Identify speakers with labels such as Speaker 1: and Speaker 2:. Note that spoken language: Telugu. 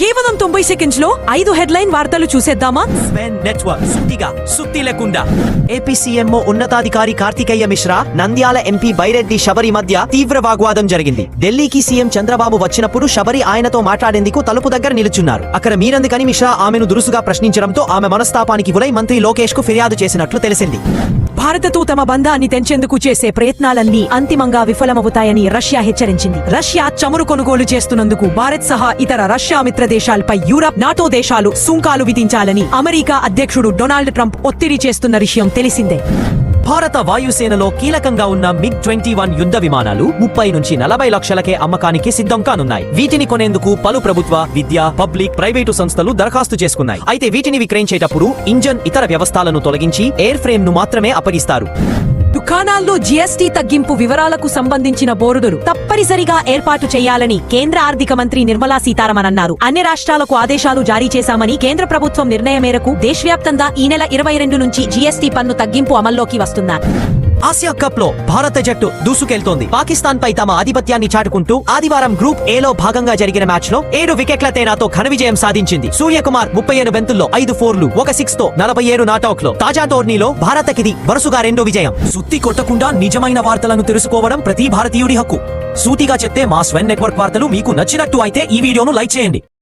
Speaker 1: కేవలం తొంభై సెకండ్స్లో ఐదు హెడ్లైన్ వార్తలు చూసేద్దామా?
Speaker 2: స్వెన్ నెట్వర్క్ సుత్తిగా సుత్తి లేకుండా. ఏపీ సీఎంఓ ఉన్నతాధికారి కార్తికేయ మిశ్రా నంద్యాల ఎంపీ బైరెడ్డి శబరి మధ్య తీవ్ర వాగ్వాదం జరిగింది. ఢిల్లీకి సీఎం చంద్రబాబు వచ్చినప్పుడు శబరి ఆయనతో మాట్లాడేందుకు తలుపు దగ్గర నిలుచున్నారు. అక్కడ మీరందుకని మిశ్రా ఆమెను దురుసుగా ప్రశ్నించడంతో ఆమె మనస్తాపానికి గురై మంత్రి లోకేష్కు ఫిర్యాదు చేసినట్లు తెలిసింది.
Speaker 1: భారతతో తమ బంధాన్ని తెంచేందుకు చేసే ప్రయత్నాలన్నీ అంతిమంగా విఫలమవుతాయని రష్యా హెచ్చరించింది. రష్యా చమురు కొనుగోలు చేస్తున్నందుకు భారత్ సహా ఇతర రష్యా మిత్ర దేశాలపై యూరప్ నాటో దేశాలు సుంకాలు విధించాలని అమెరికా అధ్యక్షుడు డొనాల్డ్ ట్రంప్ ఒత్తిడి చేస్తున్న విషయం తెలిసిందే.
Speaker 2: భారత వాయుసేనలో కీలకంగా ఉన్న మిగ్ ట్వంటీ వన్ యుద్ధ విమానాలు ముప్పై నుంచి నలభై లక్షలకే అమ్మకానికి సిద్ధం కానున్నాయి. వీటిని కొనేందుకు పలు ప్రభుత్వ విద్య పబ్లిక్ ప్రైవేటు సంస్థలు దరఖాస్తు చేసుకున్నాయి. అయితే వీటిని విక్రయించేటప్పుడు ఇంజన్ ఇతర వ్యవస్థలను తొలగించి ఎయిర్ ఫ్రేమ్ను మాత్రమే అప్పగిస్తారు.
Speaker 1: దుకాణాల్లో జీఎస్టీ తగ్గింపు వివరాలకు సంబంధించిన బోర్డును తప్పనిసరిగా ఏర్పాటు చేయాలని కేంద్ర ఆర్థిక మంత్రి నిర్మలా సీతారామన్ అన్నారు. అన్ని రాష్ట్రాలకు ఆదేశాలు జారీ చేశామని కేంద్ర ప్రభుత్వం నిర్ణయం మేరకు దేశవ్యాప్తంగా ఈ నెల ఇరవై రెండు నుంచి జీఎస్టీ పన్ను తగ్గింపు అమల్లోకి వస్తున్నారు.
Speaker 2: ఆసియా కప్లో భారత జట్టు దూసుకెళ్తోంది. పాకిస్తాన్ పై తమ ఆధిపత్యాన్ని చాటుకుంటూ ఆదివారం గ్రూప్ ఏ లో భాగంగా జరిగిన మ్యాచ్లో ఏడు వికెట్ల తేడాతో ఘన విజయం సాధించింది. సూర్యకుమార్ ముప్పై ఏడు బంతుల్లో ఐదు ఫోర్లు ఒక సిక్స్తో నలభై ఏడు నాటౌట్లో తాజా టోర్నీలో భారతకిది వరుసగా రెండో విజయం. సుత్తి కొట్టకుండా నిజమైన వార్తలను తెలుసుకోవడం ప్రతి భారతీయుడి హక్కు. సూటిగా చెప్తే మా స్వెన్ నెట్వర్క్ వార్తలు మీకు నచ్చినట్టు అయితే ఈ వీడియోను లైక్ చేయండి.